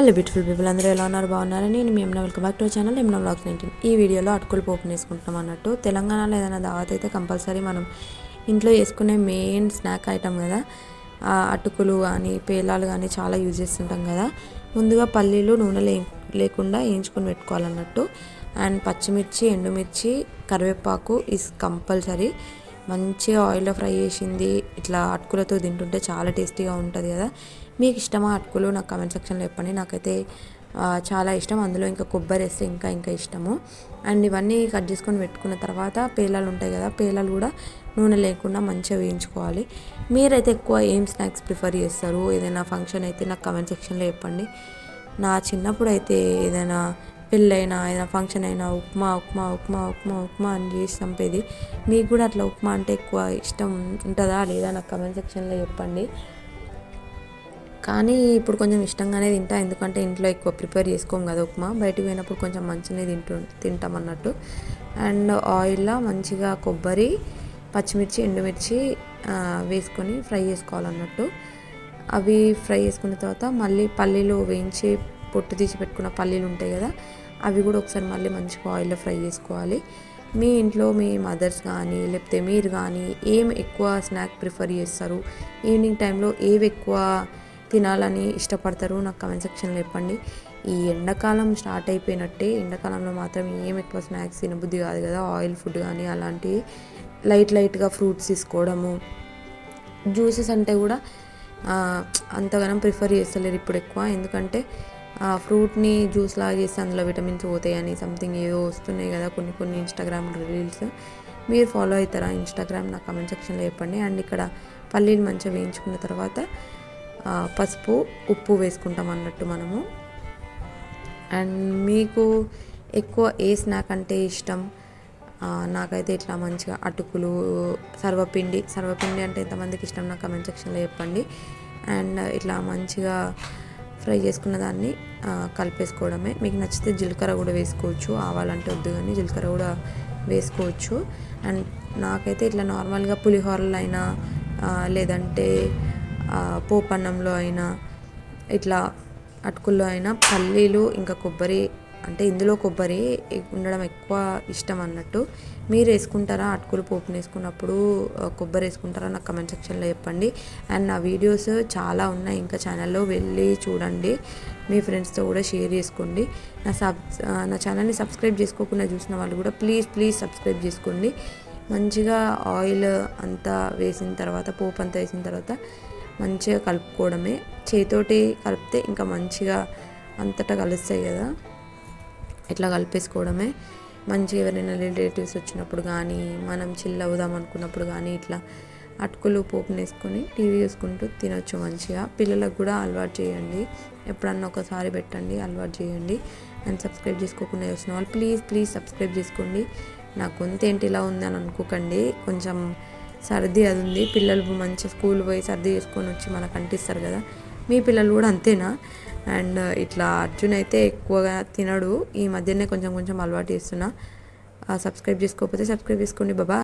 Hello beautiful people అందరూ ఎలా ఉన్నారు? బాగున్నారని నేను మీ ఎమ్నా welcome back to channel ఎమ్నా vlogs nineteen ఈ వీడియోలో అటుకులు పోపు వేసుకుంటున్నాం అన్నట్టు. తెలంగాణలో ఏదైనా దావత్ అయితే కంపల్సరీ మనం ఇంట్లో వేసుకునే మెయిన్ స్నాక్ ఐటమ్ కదా. అటుకులు కానీ పేలాలు కానీ చాలా యూజ్ చేస్తుంటాం కదా. ముందుగా పల్లీలు నూనె లేకుండా వేయించుకొని పెట్టుకోవాలన్నట్టు. అండ్ పచ్చిమిర్చి ఎండుమిర్చి కరివేపాకు ఇస్ కంపల్సరీ మంచిగా ఆయిల్లో ఫ్రై చేసింది. ఇట్లా అటుకులతో తింటుంటే చాలా టేస్టీగా ఉంటుంది కదా. మీకు ఇష్టమా అటుకులు? నాకు కమెంట్ సెక్షన్లో చెప్పండి. నాకైతే చాలా ఇష్టం. అందులో ఇంకా కొబ్బరి వేస్తే ఇంకా ఇంకా ఇష్టము. అండ్ ఇవన్నీ కట్ చేసుకొని పెట్టుకున్న తర్వాత పేలాలు ఉంటాయి కదా పేలాలు కూడా నూనె లేకుండా మంచిగా వేయించుకోవాలి. మీరైతే ఎక్కువ ఏం స్నాక్స్ ప్రిఫర్ చేస్తారు? ఏదైనా ఫంక్షన్ అయితే నాకు కమెంట్ సెక్షన్లో చెప్పండి. నా చిన్నప్పుడు అయితే ఏదైనా పెళ్ళైనా ఏదైనా ఫంక్షన్ అయినా ఉప్మా ఉప్మా ఉప్మా ఉప్మా ఉప్మా అని చేసి చంపేది. మీకు కూడా అట్లా ఉప్మా అంటే ఎక్కువ ఇష్టం ఉంటుందా లేదా? నాకు కమెంట్ సెక్షన్లో చెప్పండి. కానీ ఇప్పుడు కొంచెం ఇష్టంగానే తింటా. ఎందుకంటే ఇంట్లో ఎక్కువ ప్రిపేర్ చేసుకోం కదా ఉప్మా. బయటికి పోయినప్పుడు కొంచెం మంచిగా తింటు తింటాం అన్నట్టు. అండ్ ఆయిల్లో మంచిగా కొబ్బరి పచ్చిమిర్చి ఎండుమిర్చి వేసుకొని ఫ్రై చేసుకోవాలన్నట్టు. అవి ఫ్రై చేసుకున్న తర్వాత మళ్ళీ పల్లీలు వేయించి పొట్టు తీసి పెట్టుకున్న పల్లీలు ఉంటాయి కదా అవి కూడా ఒకసారి మళ్ళీ మంచిగా ఆయిల్లో ఫ్రై చేసుకోవాలి. మీ ఇంట్లో మీ మదర్స్ కానీ లేకపోతే మీరు కానీ ఏం ఎక్కువ స్నాక్ ప్రిఫర్ చేస్తారు? ఈవినింగ్ టైంలో ఏవి ఎక్కువ తినాలని ఇష్టపడతారు. నాకు కమెంట్ సెక్షన్లో చెప్పండి. ఈ ఎండాకాలం స్టార్ట్ అయిపోయినట్టే ఎండాకాలంలో మాత్రం ఏం ఎక్కువ స్నాక్స్ తినబుద్ధి కాదు కదా. ఆయిల్ ఫుడ్ కానీ అలాంటివి లైట్ లైట్గా ఫ్రూట్స్ తీసుకోవడము. జ్యూసెస్ అంటే కూడా అంతగానం ప్రిఫర్ చేస్తలేరు ఇప్పుడు ఎక్కువ. ఎందుకంటే ఆ ఫ్రూట్ని జ్యూస్ లాగా చేస్తే అందులో విటమిన్స్ పోతాయని సంథింగ్ ఏదో వస్తున్నాయి కదా కొన్ని కొన్ని ఇన్స్టాగ్రామ్ రీల్స్ మీరు ఫాలో అవుతారా ఇన్స్టాగ్రామ్ నా కమెంట్ సెక్షన్లో చెప్పండి. అండ్ ఇక్కడ పల్లీలు మంచిగా వేయించుకున్న తర్వాత పసుపు ఉప్పు వేసుకుంటాం అన్నట్టు మనము. అండ్ మీకు ఎక్కువ ఏ స్నాక్ అంటే ఇష్టం? నాకైతే ఇట్లా మంచిగా అటుకులు సర్వపిండి సర్వపిండి అంటే ఎంతమందికి ఇష్టం నాకు కమెంట్ సెక్షన్లో చెప్పండి. అండ్ ఇట్లా మంచిగా ఫ్రై చేసుకున్న దాన్ని కలిపేసుకోవడమే. మీకు నచ్చితే జీలకర్ర కూడా వేసుకోవచ్చు. ఆవాలంటే వద్దు కానీ జీలకర్ర కూడా వేసుకోవచ్చు. అండ్ నాకైతే ఇట్లా నార్మల్గా పులిహోరలు అయినా లేదంటే పోపన్నంలో అయినా ఇట్లా అటుకుల్లో అయినా పల్లీలు ఇంకా కొబ్బరి అంటే ఇందులో కొబ్బరి ఉండడం ఎక్కువ ఇష్టం అన్నట్టు. మీరు వేసుకుంటారా? అటుకులు పోపుని వేసుకున్నప్పుడు కొబ్బరి వేసుకుంటారా? నాకు కమెంట్ సెక్షన్లో చెప్పండి. అండ్ నా వీడియోస్ చాలా ఉన్నాయి. ఇంకా ఛానల్లో వెళ్ళి చూడండి. మీ ఫ్రెండ్స్తో కూడా షేర్ చేసుకోండి. నా సబ్ నా ఛానల్ని సబ్స్క్రైబ్ చేసుకోకుండా చూసిన వాళ్ళు కూడా ప్లీజ్ ప్లీజ్ సబ్స్క్రైబ్ చేసుకోండి. మంచిగా ఆయిల్ అంతా వేసిన తర్వాత పోపు అంతా వేసిన తర్వాత మంచిగా కలుపుకోవడమే. చేతోటి కలిపితే ఇంకా మంచిగా అంతటా కలుస్తాయి కదా. ఇట్లా కలిపేసుకోవడమే. మంచిగా ఎవరైనా రిలేటివ్స్ వచ్చినప్పుడు కానీ మనం చిల్ అవుదాం అనుకున్నప్పుడు కానీ ఇట్లా అటుకులు పోపుని వేసుకొని టీవీ చూసుకుంటూ తినొచ్చు మంచిగా. పిల్లలకు కూడా అలవాటు చేయండి. ఎప్పుడన్నా ఒకసారి పెట్టండి అలవాటు చేయండి. అండ్ సబ్స్క్రైబ్ చేసుకోకుండా చూసిన వాళ్ళు ప్లీజ్ ప్లీజ్ సబ్స్క్రైబ్ చేసుకోండి. నా గొంతు ఏంటి ఇలా ఉందని అనుకోకండి. కొంచెం సర్ది అది ఉంది. పిల్లలు మంచిగా స్కూల్ పోయి సర్ది చేసుకొని వచ్చి మనకు అంటిస్తారు కదా. మీ పిల్లలు కూడా అంతేనా? అండ్ ఇట్లా అర్జున్ అయితే ఎక్కువగా తినడు. ఈ మధ్యనే కొంచెం కొంచెం అలవాటు చేస్తున్నా. సబ్స్క్రైబ్ చేసుకోకపోతే సబ్స్క్రైబ్ చేసుకోండి. బాబా